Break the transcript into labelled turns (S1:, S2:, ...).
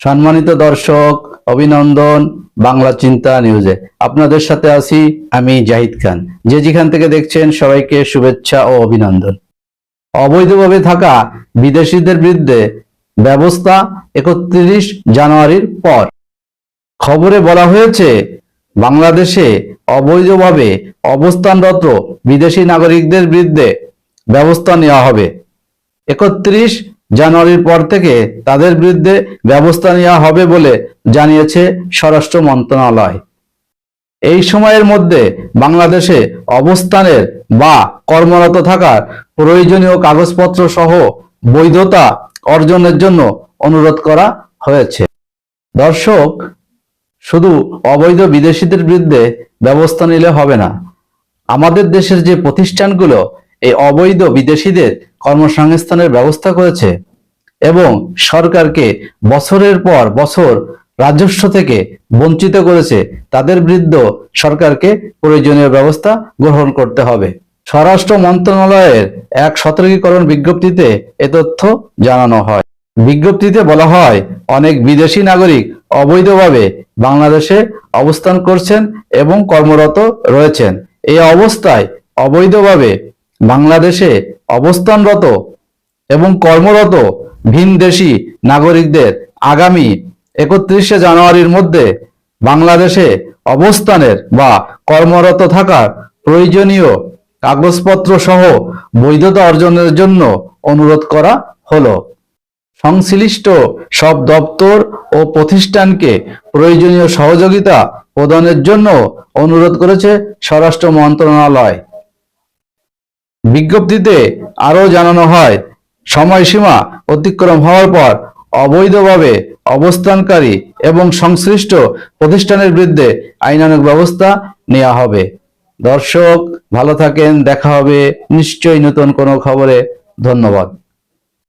S1: সম্মানিত দর্শক, অভিনন্দন বাংলা চিন্তা নিউজে আপনাদের সাথে আছি আমি জাহিদ খান। যে যেখান থেকে দেখছেন, সবাইকে শুভেচ্ছা ও অভিনন্দন। অবৈধভাবে থাকা বিদেশিদের বিরুদ্ধে ব্যবস্থা একত্রিশ জানুয়ারির পর। খবরে বলা হয়েছে, বাংলাদেশে অবৈধভাবে অবস্থানরত বিদেশি নাগরিকদের বিরুদ্ধে ব্যবস্থা নেওয়া হবে। একত্রিশ জানুয়ারির পর থেকে তাদের বিরুদ্ধে ব্যবস্থা নেওয়া হবে বলে জানিয়েছে স্বরাষ্ট্র মন্ত্রণালয়। এই সময়ের মধ্যে বাংলাদেশে অবস্থানের বা কর্মরত থাকার প্রয়োজনীয় কাগজপত্র সহ বৈধতা অর্জনের জন্য অনুরোধ করা হয়েছে। দর্শক, শুধু অবৈধ বিদেশিদের বিরুদ্ধে ব্যবস্থা নিলে হবে না। আমাদের দেশের যে প্রতিষ্ঠানগুলো এই অবৈধ বিদেশিদের কর্মসংস্থানের ব্যবস্থা করেছে এবং সরকারকে বছরের পর বছর রাজস্ব থেকে বঞ্চিত করেছে। তাদের বিরুদ্ধে সরকারকে প্রয়োজনীয় ব্যবস্থা গ্রহণ করতে হবে। স্বরাষ্ট্র মন্ত্রণালয়ের এক সতর্কীকরণ বিজ্ঞপ্তিতে এ তথ্য জানানো হয়। বিজ্ঞপ্তিতে বলা হয়, অনেক বিদেশি নাগরিক অবৈধভাবে বাংলাদেশে অবস্থান করছেন এবং কর্মরত রয়েছেন। এই অবস্থায় অবৈধভাবে বাংলাদেশে অবস্থানরত এবং কর্মরত ভিনদেশি নাগরিকদের আগামী একত্রিশে জানুয়ারির মধ্যে বাংলাদেশে অবস্থানের বা কর্মরত থাকার প্রয়োজনীয় কাগজপত্র সহ বৈধতা অর্জনের জন্য অনুরোধ করা হলো। সংশ্লিষ্ট সব দপ্তর ও প্রতিষ্ঠানকে প্রয়োজনীয় সহযোগিতা প্রদানের জন্য অনুরোধ করেছে স্বরাষ্ট্র মন্ত্রণালয়। বিজ্ঞপ্তিতে আরও জানানো হয়, সময়সীমা অতিক্রম হওয়ার পর অবৈধভাবে অবস্থানকারী এবং সংশ্লিষ্ট প্রতিষ্ঠানের বিরুদ্ধে আইনানুগ ব্যবস্থা নেওয়া হবে। দর্শক, ভালো থাকেন, দেখা হবে নিশ্চয়ই নতুন কোনো খবরে। ধন্যবাদ।